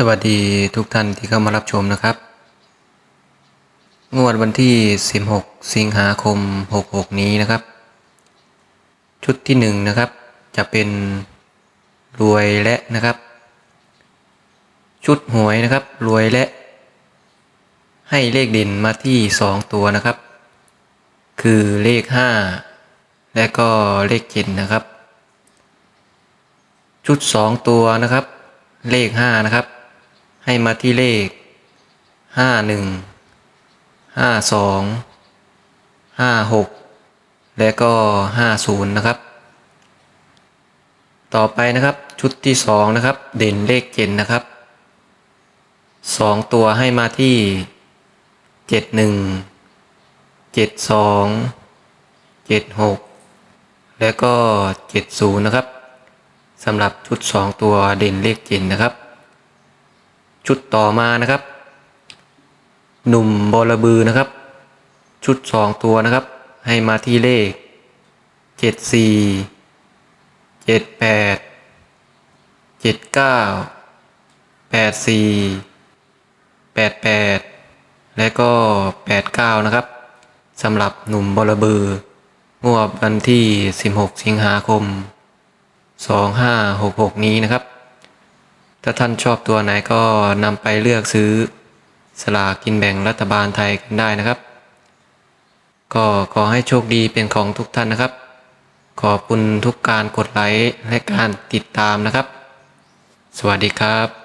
สวัสดีทุกท่านที่เข้ามารับชมนะครับ งวดวันที่ 16 สิงหาคม 66 นี้นะครับ ชุดที่หนึ่งนะครับ จะเป็นรวยและนะครับ ชุดหวยนะครับ รวยและ ให้เลขเด่นมาที่ 2 ตัวนะครับ คือเลข 5 และก็เลข7นะครับ ชุด 2 ตัวนะครับ เลข 5 นะครับ ให้มาที่เลข 51 52 56 และก็ 50 นะครับ ต่อไปนะครับชุดที่ 2 นะครับ เด่นเลขเจ็ดนะครับ 2 ตัวให้มาที่ 71 72 76 และก็ 70 นะครับสำหรับชุด 2 ตัวเด่นเลขเจ็ดนะครับ ชุดต่อมานะครับ หนุ่มบอระบือนะครับ ชุด 2 ตัวนะครับ ให้มาที่เลข 74 78 79 84 88 และก็ 89 นะครับสำหรับหนุ่มบอระบืองวดวันที่ 16 สิงหาคม 2566 นี้นะครับ ถ้าท่านชอบตัวไหนก็นำไปเลือกซื้อสลากกินแบ่งรัฐบาลไทยกันได้นะครับ ก็ขอให้โชคดีเป็นของทุกท่านนะครับ ขอบคุณทุกการกดไลค์และการติดตามนะครับ สวัสดีครับ